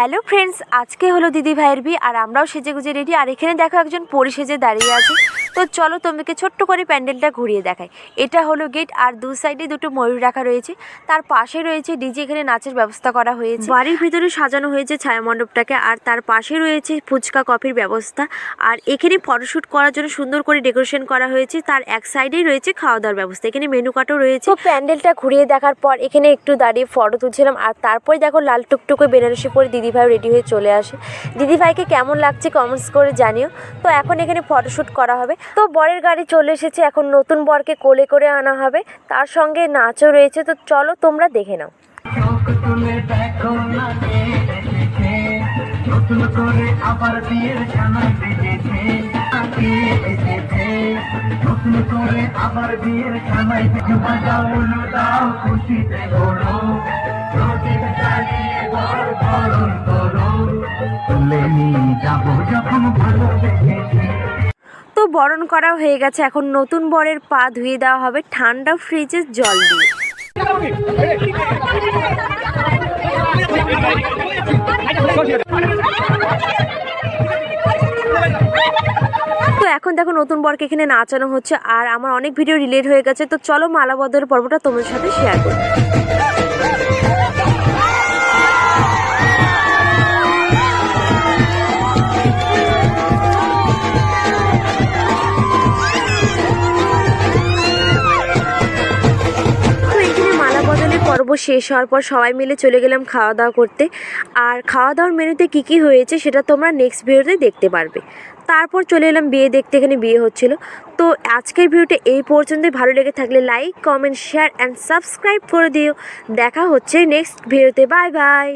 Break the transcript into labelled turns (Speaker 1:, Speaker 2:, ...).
Speaker 1: Hello friends, আজকে হলো দিদি ভাইয়ের বিয়ে আর আমরাও সেজে গুজে রেডি। আর এখানে দেখো একজন পরি সেজে দাঁড়িয়ে আছে। তো চলো তোমাকে ছোট্ট করে প্যান্ডেলটা ঘুরিয়ে দেখাই। এটা হলো গেট আর দু সাইডে দুটো ময়ূর রাখা রয়েছে। তার পাশে রয়েছে ডিজে এখানে নাচের ব্যবস্থা করা হয়েছে। বাড়ির ভিতরে সাজানো হয়েছে ছায়া মণ্ডপটাকে আর তার পাশে রয়েছে ফুচকা কফির ব্যবস্থা। আর এখানে ফটোশ্যুট করার জন্য সুন্দর করে ডেকোরেশন করা হয়েছে। তার এক সাইডেই রয়েছে খাওয়া দাওয়ার ব্যবস্থা। এখানে মেনু কার্ডও রয়েছে। তো প্যান্ডেলটা ঘুরিয়ে দেখার পর এখানে একটু দাঁড়িয়ে ফটো তুলছিলাম। আর তারপরে দেখো লাল টুকটুকে বেনারসি পরে দিদিভাই রেডি হয়ে চলে আসে। দিদিভাইকে কেমন লাগছে কমেন্টস করে জানিও। তো এখন এখানে ফটোশ্যুট করা হবে। তো বরের গাড়ি চলে এসেছে, এখন নতুন বরকে কোলে করে আনা হবে। তার সঙ্গে নাচও রয়েছে, তো চলো তোমরা দেখে নাও।
Speaker 2: যখন ভালো দেখেছি
Speaker 1: বরণ করা হয়ে গেছে। এখন নতুন বরের পা ধুয়ে দেওয়া হবে ঠান্ডা ফ্রিজের জল দিয়ে। তো এখন দেখো নতুন বরকে এখানে নাচানো হচ্ছে। আর আমার অনেক ভিডিও রিলেট হয়ে গেছে। তো চলো মালা পর্বটা তোমার সাথে শেয়ার করি। পর্ব শেষ হওয়ার পর সবাই মিলে চলে গেলাম খাওয়া দাওয়া করতে। আর খাওয়া দাওয়ার মেনুতে কী কী হয়েছে সেটা তোমরা নেক্সট ভিডিওতে দেখতে পারবে। তারপর চলে এলাম বিয়ে দেখতে, এখানে বিয়ে হচ্ছিল। তো আজকের ভিডিওটা এই পর্যন্তই। ভালো লেগে থাকলে like comment share and subscribe করে দিও। দেখা হচ্ছে নেক্সট ভিডিওতে বাই বাই